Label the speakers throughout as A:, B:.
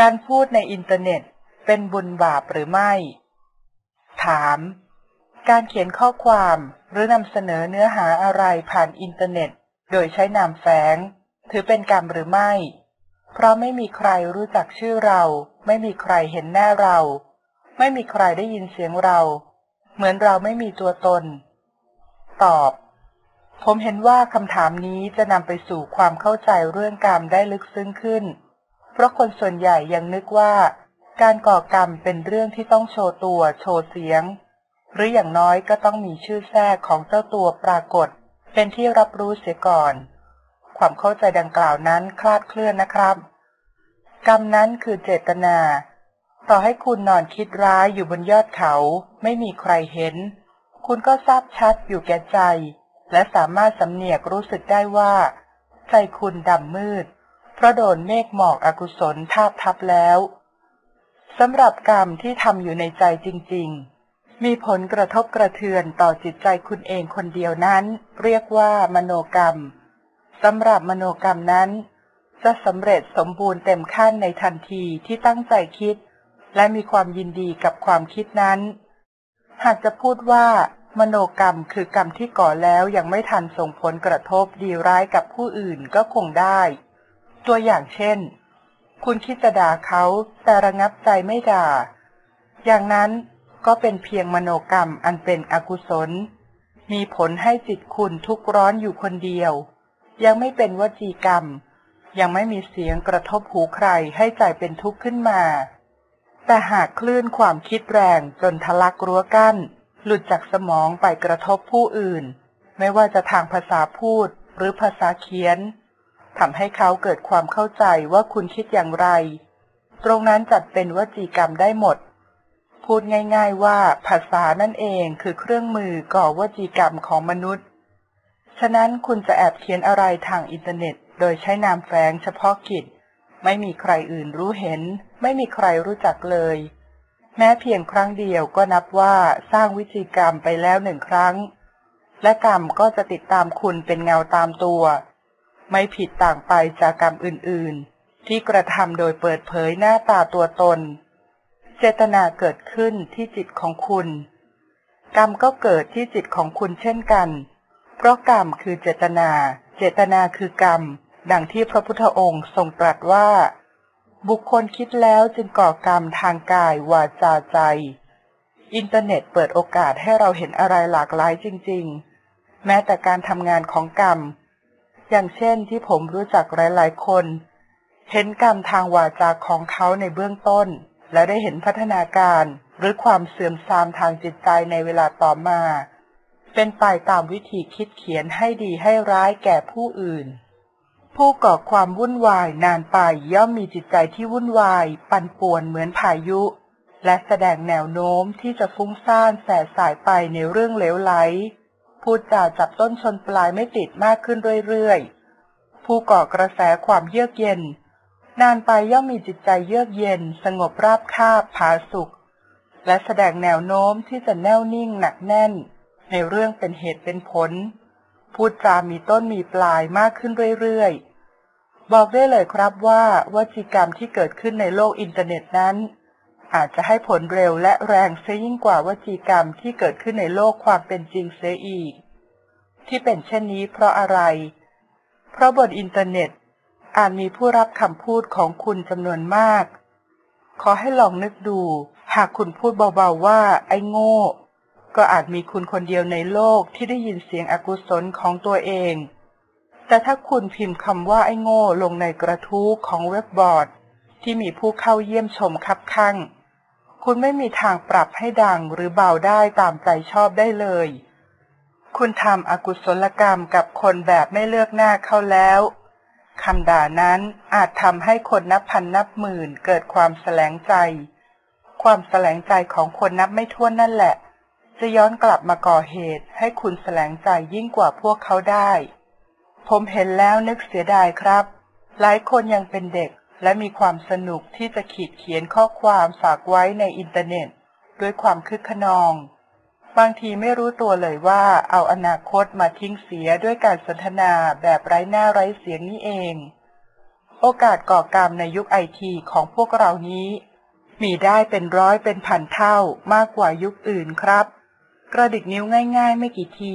A: การพูดในอินเทอร์เน็ตเป็นบุญบาปหรือไม่ ถาม การเขียนข้อความหรือนำเสนอเนื้อหาอะไรผ่านอินเทอร์เน็ต โดยใช้นามแฝง ถือเป็นกรรมหรือไม่ เพราะไม่มีใครรู้จักชื่อเรา ไม่มีใครเห็นหน้าเรา ไม่มีใครได้ยินเสียงเรา เหมือนเราไม่มีตัวตน ตอบ ผมเห็นว่าคำถามนี้จะนำไปสู่ความเข้าใจเรื่องกรรมได้ลึกซึ้งขึ้น เพราะคนส่วนใหญ่ยังนึกว่า การก่อกรรมเป็นเรื่องที่ต้องโชว์ตัวโชว์เสียง หรืออย่างน้อยก็ต้องมีชื่อแทรกของเจ้าตัวปรากฏ เป็นที่รับรู้เสียก่อน ความเข้าใจดังกล่าวนั้นคลาดเคลื่อนนะครับ กรรมนั้นคือเจตนา ต่อให้คุณนอนคิดร้ายอยู่บนยอดเขา ไม่มีใครเห็น คุณก็ทราบชัดอยู่แก่ใจ และสามารถสำเนียกรู้สึกได้ว่า ใจคุณดำมืด เพราะโดนเมฆหมอกอกุศลทาบทับแล้วสำหรับกรรมที่ทำอยู่ในใจจริง ๆ มีผลกระทบกระเทือนต่อจิตใจคุณเองคนเดียวนั้น เรียกว่ามโนกรรมสำหรับมโนกรรมนั้น จะสำเร็จสมบูรณ์เต็มขั้นในทันทีที่ตั้งใจคิด และมีความยินดีกับความคิดนั้น หากจะพูดว่า มโนกรรมคือกรรมที่ก่อแล้วยังไม่ทันส่งผลกระทบดีร้ายกับผู้อื่นก็คงได้ ตัวอย่างเช่น คุณคิดจะด่าเขาแต่ระงับใจไม่ด่า อย่างนั้นก็เป็นเพียงมโนกรรมอันเป็นอกุศล มีผลให้จิตคุณทุกข์ร้อนอยู่คนเดียว ยังไม่เป็นวจีกรรม ยังไม่มีเสียงกระทบหูใครให้ใจเป็นทุกข์ขึ้นมา แต่หากคลื่นความคิดแรงจนทะลักรั้วกั้น หลุดจากสมองไปกระทบผู้อื่น ไม่ว่าจะทางภาษาพูดหรือภาษาเขียน ทำให้เขาเกิดความเข้าใจว่าคุณคิดอย่างไร ตรงนั้นจัดเป็นวจีกรรมได้หมด พูดง่าย ๆว่าภาษานั่นเองคือเครื่องมือก่อวจีกรรมของมนุษย์ ฉะนั้นคุณจะแอบเขียนอะไรทางอินเทอร์เน็ต โดยใช้นามแฝงเฉพาะกิจ ไม่มีใครอื่นรู้เห็น ไม่มีใครรู้จักเลย แม้เพียงครั้งเดียวก็นับว่าสร้างวิจีกรรมไปแล้วหนึ่งครั้ง และกรรมก็จะติดตามคุณเป็นเงาตามตัว ไม่ผิดต่างไปจากกรรมอื่นๆ ที่กระทำโดยเปิดเผยหน้าตาตัวตน เจตนาเกิดขึ้นที่จิตของคุณ กรรมก็เกิดที่จิตของคุณเช่นกัน เพราะกรรมคือเจตนา เจตนาคือกรรม ดังที่พระพุทธองค์ทรงตรัสว่า บุคคลคิดแล้วจึงก่อกรรมทางกายวาจาใจ อินเทอร์เน็ตเปิดโอกาสให้เราเห็นอะไรหลากหลายจริง ๆ แม้แต่การทำงานของกรรม อย่างเช่นที่ผมรู้จักหลาย ๆ คน เห็นกรรมทางวาจาของเขาในเบื้องต้น และได้เห็นพัฒนาการหรือความเสื่อมทรามทางจิตใจในเวลาต่อมา เป็นไปตามวิธีคิดเขียนให้ดีให้ร้ายแก่ผู้อื่น ผู้ก่อความวุ่นวายนานไปย่อมมีจิตใจที่วุ่นวาย ปั่นป่วนเหมือนพายุ และแสดงแนวโน้มที่จะฟุ้งซ่านแสสายไปในเรื่องเลวไหล พูดจาจับต้นชนปลายไม่ติดมากขึ้นเรื่อยๆ ผู้ก่อกระแสความเยือกเย็น นานไปย่อมมีจิตใจเยือกเย็น สงบราบคาบผาสุข และแสดงแนวโน้มที่จะแน่วนิ่งหนักแน่น ในเรื่องเป็นเหตุเป็นผล พูดจามีต้นมีปลายมากขึ้นเรื่อยๆ บอกได้เลยครับว่า วจีกรรมที่เกิดขึ้นในโลกอินเทอร์เน็ตนั้น อาจจะให้ผลเร็วและแรงเสียยิ่งกว่าวจีกรรมที่เกิดขึ้นในโลกความเป็นจริงเสียอีก ที่เป็นเช่นนี้เพราะอะไร เพราะบนอินเทอร์เน็ตอาจมีผู้รับคำพูดของคุณจำนวนมาก ขอให้ลองนึกดู หากคุณพูดเบาๆว่า ไอ้โง่ ก็อาจมีคุณคนเดียวในโลกที่ได้ยินเสียงอกุศลของตัวเอง แต่ถ้าคุณพิมพ์คำว่าไอ้โง่ลงในกระทู้ของเว็บบอร์ด ที่มีผู้เข้าเยี่ยมชมคับข้างคุณไม่มีทางปรับให้ดังหรือเบาได้ตามใจชอบได้เลย คุณทำอกุศลกรรมกับคนแบบไม่เลือกหน้าเขาแล้วคำด่านั้นอาจทำให้คนนับพันนับหมื่นเกิดความแสลงใจ ความแสลงใจของคนนับไม่ถ้วนนั่นแหละ จะย้อนกลับมาก่อเหตุให้คุณแสลงใจยิ่งกว่าพวกเขาได้ ผมเห็นแล้วนึกเสียดายครับ หลายคนยังเป็นเด็ก และมีความสนุกที่จะขีดเขียนข้อความฝากไว้ในอินเทอร์เน็ต ด้วยความคึกขนอง บางทีไม่รู้ตัวเลยว่าเอาอนาคตมาทิ้งเสียด้วยการสนทนาแบบไร้หน้าไร้เสียงนี่เองโอโอกาสก่อกรรมในยุคไอทีของพวกเรานี้ มีได้เป็นร้อยเป็นพันเท่ามากกว่ายุคอื่นครับ กระดิกนิ้วง่าย ๆ ไม่กี่ที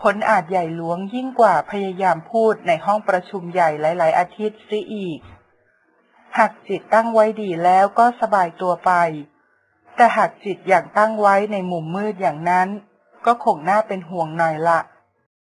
A: ผลอาจใหญ่หลวงยิ่งกว่าพยายามพูดในห้องประชุมใหญ่หลาย ๆ อาทิตย์ซิอีก หากจิตตั้งไว้ดีแล้วก็สบายตัวไป แต่หากจิตอย่างตั้งไว้ในมุมมืดอย่างนั้น ก็คงน่าเป็นห่วงหน่อยละ